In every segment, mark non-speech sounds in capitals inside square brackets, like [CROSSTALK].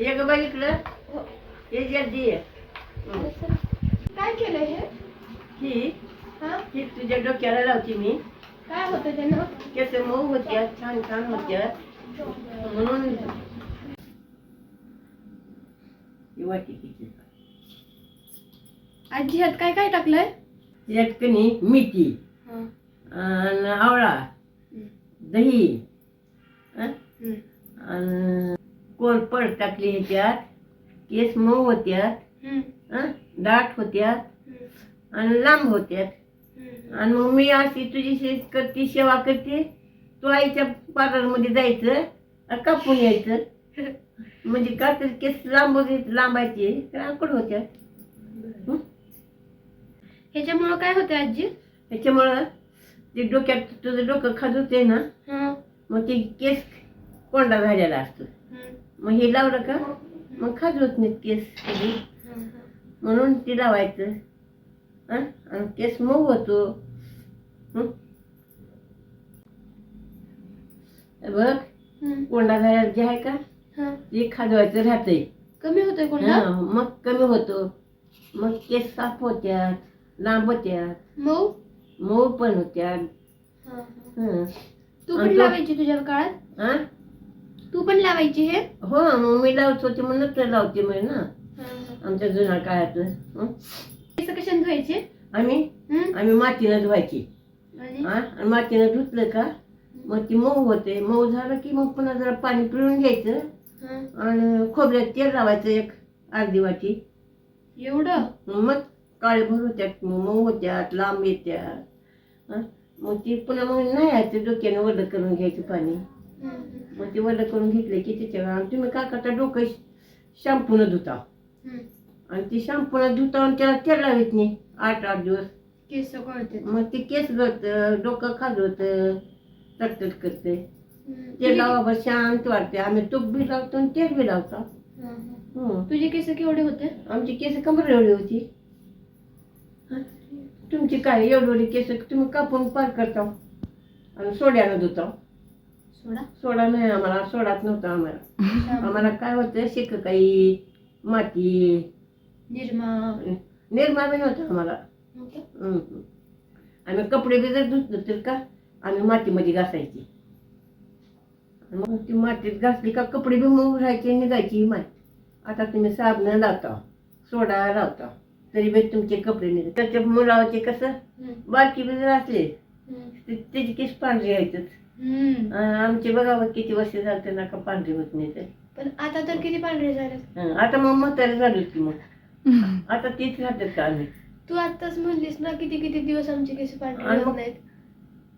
ये ग बघितलं हो. ये जल्दी ये हं. काय केलंय हे ही हा ही तुझ्या डोक्याला लावते मी काय होतं त्यानं केस मऊ होत्या छान छान होत्या म्हणून ही वाटी आजी ह्यात काय काय टाकलंय त्याच्यात कणी मेथी हा. आणि आवळा. दही हं? आणि कोरपड टाकली ह्याच्यात केस मऊ होत्यात. हं? दाट होत्यात. आणि लांब होत्यात. आणि मग मी अशी तुझी से करते सेवा करते तू आईच्या पार्लरमध्ये जायचं आणि कापून यायचं म्हणजे का तर केस लांब लांबायचे तर आकड होत्या हं? ह्याच्यामुळं काय होतंय आजी त्याच्यामुळं ते डोक्यात तुझं डोकं खाजवते ना. मग ते केस कोंडा झालेला असतो. मग हे लावलं का मग खाजवत नाहीत केस हा. म्हणून ते लावायचं हं? आणि केस मऊ होतो बघ. कोंडा झालेला जे आहे का. ते खाजवायचं राहतंय कमी होतोय हं, मग कमी होतो मग केस साफ होत्यात लांब होत्यात मऊ मऊ पण होत्यात हा, हा. हं. तू तो- लावायची तुझ्या काळात हं? तू पण लावायची हे हो मग मी लावत होते म्हणून तर लावते मी ना. आमच्या जुन्या काळातलं हं? केस कशाने धुवायचे आम्ही. आम्ही मातीनं धुवायची आणि हा? आणि मातीनं धुतलं का मग ती मऊ होते मऊ झालं की मग पुन्हा जरा पाणी पिळून घ्यायचं हा. आणि खोबऱ्यात तेल लावायचं एक अर्धी वाटी एवढं मग काळे भर होत्यात मऊ होत्यात लांब येत्यात हं? मग ती पुन्हा मग नाही यायचं डोक्यानं वडं करून घ्यायचं पाणी. मग ते वडं करून घेतलं की त्याच्यावर आणि तुम्ही काय करता डोकं शॅम्पूनं धुता. आणि ती शॅम्पूनं धुता आणि त्याला तेल लावित नाही. आठ आठ दिवस. केस गळते. मग ते केस गळत डोकं खाजवत तटतट करते. ते लावा शांत वाटते. आम्ही तूप बी लावतो आणि तेल बी लावतो. तुझे केस केवढे होते? आमची केस कमर एवढी होती. हं? तुमची काय एवढी केस? तुम्ही कापून पार करता. आणि सोड्यानं धुता सोडा. सोडा नाही आम्हाला सोडाच नव्हता आम्हाला. आम्हाला काय होतं शिककाई माती. निर्मा निर्मा बी नव्हतं आम्हाला. आम्ही कपडे बी जर धुतलं तर का आम्ही मातीमध्ये घासायची. मग ती मातीत घासली का कपडे बी मऊ राहायचे निघायची माती. आता तुम्ही साबण लावता सोडा लावता तरी बी तुमचे कपडे निघतात. त्याच्या मुलावचे कसं. बारकी बी जर असले हम्म. ते- त्याची केस पांढरी यायचं हम्म. आमचे बघावं किती वर्ष झालं ना का पांढरी होत नाही तर पण आता तर किती पांढरे झाले? हं, आता मग म्हातारे झाले की मग. आता तीच राहतात का आम्ही? तू आताच म्हणलीस ना किती किती दिवस आमचे केस पांढरे आणि होत मग- नाहीत.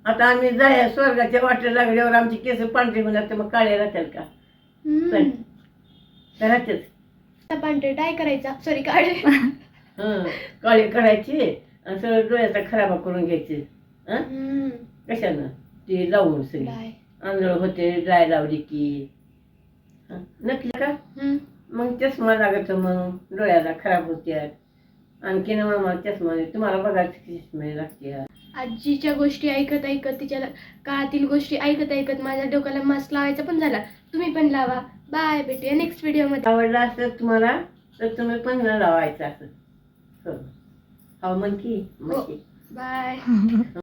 आता आम्ही जाय स्वर्गाच्या वाटेला लागल्यावर आमची केस पांढरी होणार तर मग काळे राहतात का? हम्म. पण. राहतात आता पांढरे डाय करायचा. सॉरी काढे हं काळे करायचे आणि सगळं डोळ्याचा खराबा करून घ्यायचे. हं? हम्म. कशानं? ते लावून सगळी. डाय आंधळ होते ड्राय लावली की. हं, नकली का? हम्म. मग चष्मा लागतो मग डोळ्याला खराब होत्यात. आणखीन आम्हाला चष्मा तुम्हाला बघायचं चष्मा लागते आजीच्या गोष्टी ऐकत ऐकत तिच्या काळातील गोष्टी ऐकत ऐकत माझ्या डोक्याला मास्क लावायचा पण झाला. तुम्ही पण लावा. बाय भेटूया नेक्स्ट व्हिडिओमध्ये. आवडला असं तुम्हाला तर तुम्ही पण लावायचं असं. हो. हो म्हण की म्हण की. बाय. [LAUGHS]